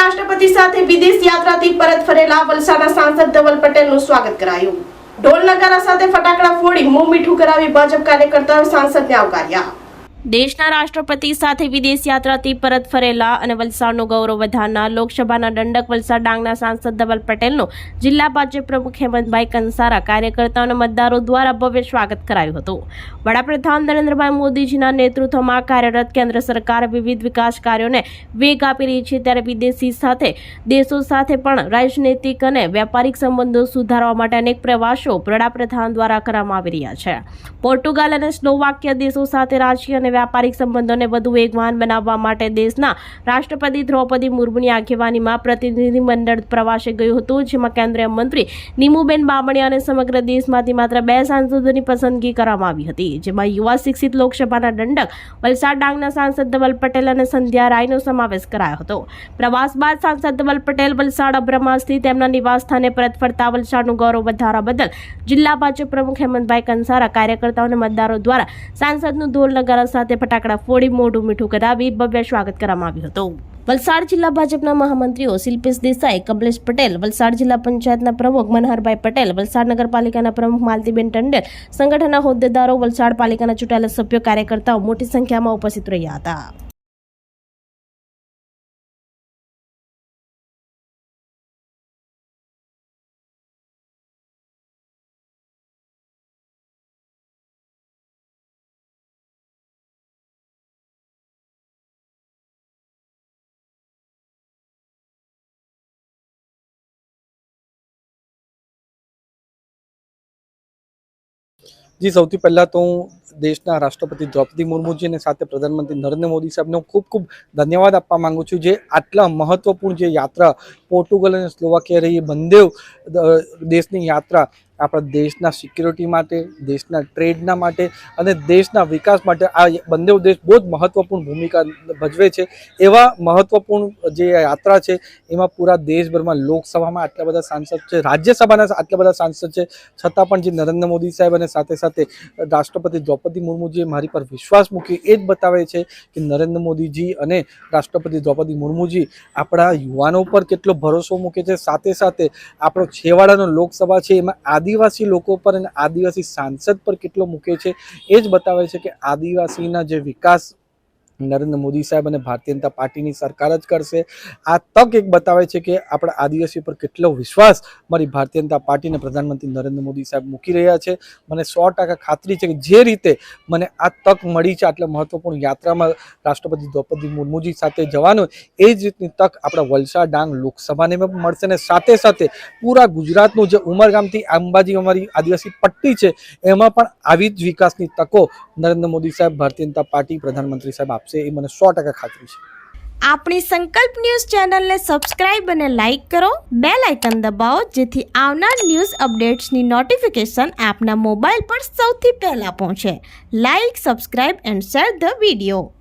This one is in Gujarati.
રાષ્ટ્રપતિ સાથે વિદેશ યાત્રાથી પરત ફરેલા વલસાડના સાંસદ ધવલ પટેલનું સ્વાગત કરાયું. ઢોલ નગારા સાથે ફટાકડા ફોડી મોં મીઠું કરાવી ભાજપ કાર્યકર્તાઓ સાંસદને આવકાર્યા. દેશના રાષ્ટ્રપતિ સાથે વિદેશ યાત્રાથી પરત ફરેલા અને વલસાડનું ગૌરવ વધારનાર લોકસભાના દંડક વલસાડ ડાંગના સાંસદ ધવલ પટેલનું જિલ્લા ભાજપ પ્રમુખ હેમંતભાઈ કંસારા, કાર્યકર્તાઓ અને મતદારો દ્વારા ભવ્ય સ્વાગત કરાયું હતું. વડાપ્રધાન નરેન્દ્રભાઈ મોદીજીના નેતૃત્વમાં કાર્યરત કેન્દ્ર સરકાર વિવિધ વિકાસ કાર્યોને વેગ આપી રહી છે ત્યારે વિદેશી સાથે, દેશો સાથે પણ રાજનૈતિક અને વ્યાપારિક સંબંધો સુધારવા માટે અનેક પ્રવાસો વડાપ્રધાન દ્વારા કરવામાં આવી રહ્યા છે. પોર્ટુગાલ અને સ્લોવાકિયા દેશો સાથે રાજકીય અને વ્યાપારિક સંબંધોને વધુ વેગવાન બનાવવા માટે દેશના રાષ્ટ્રપતિ દ્રૌપદી મુર્મુની આગેવાનીમાં પ્રતિનિધિમંડળ પ્રવાસે ગયું હતું, જેમાં કેન્દ્રીય મંત્રી નીમુબેન બામણી અને સમગ્ર દેશમાંથી માત્ર બે સાંસદોની પસંદગી કરવામાં આવી હતી, જેમાં યુવા શિક્ષિત લોકસભાના દંડક વલસાડ ડાંગના સાંસદ ધવલ પટેલ અને સંધ્યા રાયનો સમાવેશ કરાયો હતો. પ્રવાસ બાદ સાંસદ ધવલ પટેલ વલસાડ અબ્રહ્મા સ્થિત તેમના નિવાસ સ્થાને પરત ફરતા વલસાડનું ગૌરવ વધારવા બદલ જિલ્લા ભાજપ પ્રમુખ હેમંતભાઈ કંસારા કાર્યકર્તાઓ અને મતદારો દ્વારા સાંસદનું ઢોલ નગારા સાથે ફટાકડા ફોડી મોઢું મીઠું કરાવી ભવ્ય સ્વાગત કરવામાં આવ્યું હતું. વલસાડ જિલ્લા ભાજપના મહામંત્રીઓ શિલ્પેશ દેસાઈ, કમલેશ પટેલ, વલસાડ જિલ્લા પંચાયતના પ્રમુખ મનહરભાઈ પટેલ, વલસાડ નગરપાલિકાના પ્રમુખ માલતીબેન ટંડેલ, સંગઠનના હોદ્દેદારો, વલસાડ પાલિકાના ચૂંટાયેલા સભ્યો, કાર્યકર્તાઓ મોટી સંખ્યામાં ઉપસ્થિત રહ્યા હતા. જી, સૌથી પહેલાં તો હું દેશના રાષ્ટ્રપતિ દ્રૌપદી મુર્મુજી અને સાથે પ્રધાનમંત્રી નરેન્દ્ર મોદી સાહેબને ખૂબ ખૂબ ધન્યવાદ આપવા માંગુ છું જે આટલા મહત્વપૂર્ણ જે યાત્રા પોર્ટુગલ અને સ્લોવાકિયા રહી બંદેવ દેશની યાત્રા આપણા દેશના સિક્યુરિટી માટે, દેશના ટ્રેડના માટે અને દેશના વિકાસ માટે આ બંને દેશ બહુ જ મહત્વપૂર્ણ ભૂમિકા ભજવે છે. એવા મહત્વપૂર્ણ જે યાત્રા છે, એમાં પૂરા દેશભરમાં લોકસભામાં આટલા બધા સાંસદ છે, રાજ્યસભાના આટલા બધા સાંસદ છે, છતાં પણ જે નરેન્દ્ર મોદી સાહેબ અને સાથે સાથે રાષ્ટ્રપતિ દ્રૌપદી મુર્મુજીએ મારી પર વિશ્વાસ મૂકી એ જ બતાવે છે કે નરેન્દ્ર મોદીજી અને રાષ્ટ્રપતિ દ્રૌપદી મુર્મુજી આપણા યુવાનો પર કેટલો ભરોસો મૂકે છે. સાથે સાથે આપણો છેવાડાનો લોકસભા છે, એમાં આદિવાસી લોકો પર અને આદિવાસી સાંસદ પર કેટલો મૂકે છે, એ જ બતાવે છે કે આદિવાસીના જે વિકાસ નરેન્દ્ર મોદી સાહેબ અને ભારતીય જનતા પાર્ટીની સરકાર જ કરશે. આ તક એક બતાવે છે કે આપણા આદિવાસી પર કેટલો વિશ્વાસ મારી ભારતીય જનતા પાર્ટીને પ્રધાનમંત્રી નરેન્દ્ર મોદી સાહેબ મૂકી રહ્યા છે. મને સો ખાતરી છે કે જે રીતે મને આ તક મળી છે, આટલા મહત્વપૂર્ણ યાત્રામાં રાષ્ટ્રપતિ દ્રૌપદી મુર્મુજી સાથે જવાનું, એ જ રીતની તક આપણા વલસાડ ડાંગ લોકસભાને પણ મળશે અને સાથે સાથે પૂરા ગુજરાતનું જે ઉમરગામથી અંબાજી અમારી આદિવાસી પટ્ટી છે, એમાં પણ આવી જ વિકાસની તકો નરેન્દ્ર મોદી સાહેબ, ભારતીય જનતા પાર્ટી પ્રધાનમંત્રી સાહેબ આપશે એ મને સો ટકા ખાતરી છે. આપણી સંકલ્પ ન્યૂઝ ચેનલને સબસ્ક્રાઇબ અને લાઇક કરો. બે લાઇકન દબાવો, જેથી આવનાર ન્યૂઝ અપડેટ્સની નોટિફિકેશન આપના મોબાઈલ પર સૌથી પહેલાં પહોંચે. Like, subscribe and share the video.